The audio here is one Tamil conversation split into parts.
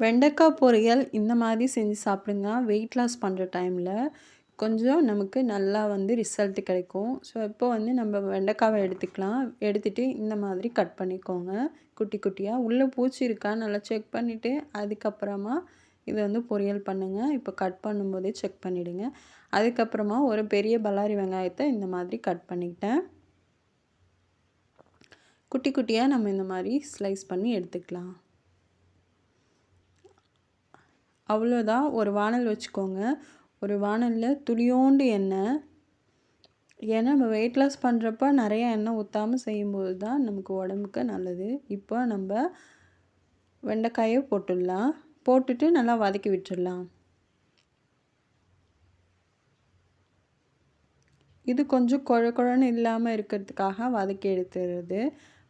வெண்டைக்காய் பொரியல் இந்த மாதிரி செஞ்சு சாப்பிடுங்க. வெயிட் லாஸ் பண்ணுற டைமில் கொஞ்சம் நமக்கு நல்லா வந்து ரிசல்ட் கிடைக்கும். ஸோ இப்போ வந்து நம்ம வெண்டைக்காவை எடுத்துக்கலாம். எடுத்துகிட்டு இந்த மாதிரி கட் பண்ணிக்கோங்க. குட்டி குட்டியாக உள்ளே பூச்சி இருக்கா? நல்லா செக் பண்ணிவிட்டு அதுக்கப்புறமா இதை வந்து பொரியல் பண்ணுங்கள் இப்போ கட் பண்ணும்போதே செக் பண்ணிவிடுங்க அதுக்கப்புறமா ஒரு பெரிய பல்லாரி வெங்காயத்தை இந்த மாதிரி கட் பண்ணிக்கிட்டேன். குட்டி குட்டியாக நம்ம இந்த மாதிரி ஸ்லைஸ் பண்ணி எடுத்துக்கலாம். அவ்வளோதான். ஒரு வானல் வச்சுக்கோங்க. ஒரு வானலில் துளியோண்டு எண்ணெய். ஏன்னா நம்ம வெயிட் லாஸ் பண்ணுறப்ப நிறைய எண்ணெய் ஊற்றாமல் செய்யும்போது தான் நமக்கு உடம்புக்கு நல்லது. இப்போ நம்ம வெண்டைக்காயை போட்டுடலாம். போட்டுட்டு நல்லா வதக்கி விட்டுடலாம். இது கொஞ்சம் குழ குழன்னு இல்லாமல் இருக்கிறதுக்காக வதக்கி எடுத்துடுறது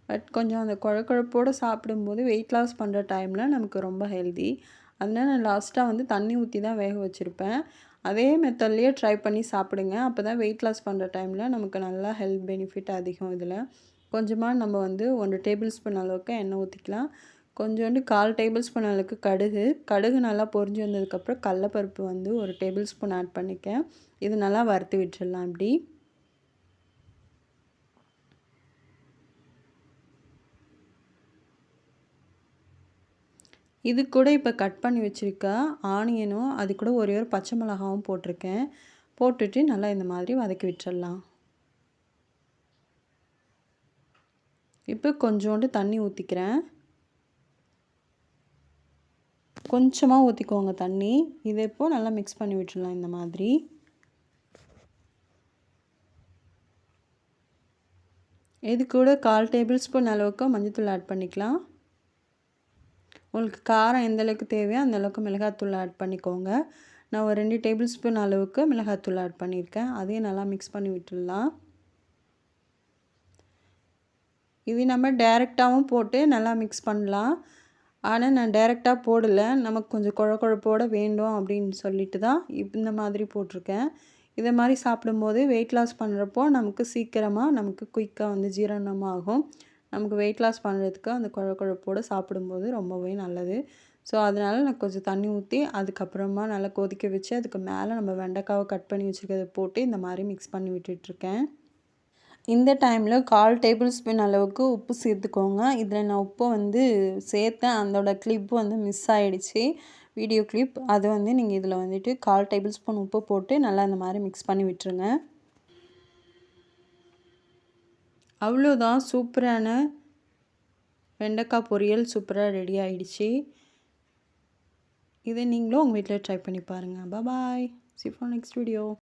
பட் கொஞ்சம் அந்த குழ குழப்போடு சாப்பிடும்போது வெயிட் லாஸ் பண்ணுற டைமில் நமக்கு ரொம்ப ஹெல்தி அதனால் நான் லாஸ்ட்டாக வந்து தண்ணி ஊற்றி தான் வேக வச்சுருப்பேன். அதே மெத்தட்லேயே ட்ரை பண்ணி சாப்பிடுங்க. அப்போ தான் வெயிட் லாஸ் பண்ணுற டைமில் நமக்கு நல்லா ஹெல்த் பெனிஃபிட் அதிகம் இதில். கொஞ்சமாக நம்ம வந்து ஒன்று டேபிள் ஸ்பூன் அளவுக்கு எண்ணெய் ஊற்றிக்கலாம் கொஞ்சோண்டு கால் டேபிள் ஸ்பூன் அளவுக்கு கடுகு. கடுகு நல்லா பொரிஞ்சு வந்ததுக்கப்புறம் கடலப்பருப்பு வந்து ஒரு டேபிள் ஸ்பூன் ஆட் பண்ணிக்க. இது நல்லா வறுத்து விட்டுடலாம் அப்படி இது கூட இப்போ கட் பண்ணி வச்சுருக்க ஆனியனும் அது கூட ஒரே ஒரு பச்சை மிளகாவும் போட்டிருக்கேன். போட்டுட்டு நல்லா இந்த மாதிரி வதக்கி விட்டுடலாம் இப்போ கொஞ்சோண்டு தண்ணி ஊற்றிக்கிறேன் கொஞ்சமாக ஊற்றிக்கோங்க தண்ணி. இதை இப்போது நல்லா மிக்ஸ் பண்ணி விட்டுடலாம் இந்த மாதிரி. இது கூட கால் டேபிள் ஸ்பூன் அளவுக்கு மஞ்சள் ஆட் பண்ணிக்கலாம். உங்களுக்கு காரம் எந்த அளவுக்கு தேவையோ அந்த அளவுக்கு மிளகாத்தூள் ஆட் பண்ணிக்கோங்க. நான் ஒரு ரெண்டு டேபிள் ஸ்பூன் அளவுக்கு மிளகாத்தூள் ஆட் பண்ணியிருக்கேன். அதையும் நல்லா மிக்ஸ் பண்ணி விட்டுடலாம். இது நம்ம டேரெக்டாகவும் போட்டு நல்லா மிக்ஸ் பண்ணலாம். ஆனால் நான் டேரெக்டாக போடலை. நமக்கு கொஞ்சம் குழ குழப்போட வேண்டும் அப்படின்னு சொல்லிட்டு தான் இந்த மாதிரி போட்டிருக்கேன். இதை மாதிரி சாப்பிடும்போது வெயிட் லாஸ் பண்ணுறப்போ நமக்கு சீக்கிரமாக நமக்கு குயிக்காக வந்து ஜீரணமாகும். நமக்கு வெயிட் லாஸ் பண்ணுறதுக்கு அந்த குழ குழப்போடு சாப்பிடும்போது ரொம்பவே நல்லது. ஸோ அதனால் நான் கொஞ்சம் தண்ணி ஊற்றி அதுக்கப்புறமா நல்லா கொதிக்க வச்சு அதுக்கு மேலே நம்ம வெண்டைக்காவை கட் பண்ணி வச்சுருக்கிறத போட்டு இந்த மாதிரி மிக்ஸ் பண்ணி விட்டுட்ருக்கேன். இந்த டைமில் கால் டேபிள் ஸ்பூன் அளவுக்கு உப்பு சேர்த்துக்கோங்க. இதில் நான் உப்பை வந்து சேர்த்தேன். அதோட கிளிப்பு வந்து மிஸ் ஆகிடுச்சி வீடியோ கிளிப் அது வந்து நீங்கள் இதில் வந்துட்டு கால் டேபிள் ஸ்பூன் உப்பு போட்டு நல்லா இந்த மாதிரி மிக்ஸ் பண்ணி விட்டுருங்க. அவ்வளோதான். சூப்பரான வெண்டைக்காய் பொரியல் சூப்பராக ரெடி ஆகிடுச்சி இதை நீங்களும் உங்கள் வீட்டில் ட்ரை பண்ணி பாருங்கள் bye see for next video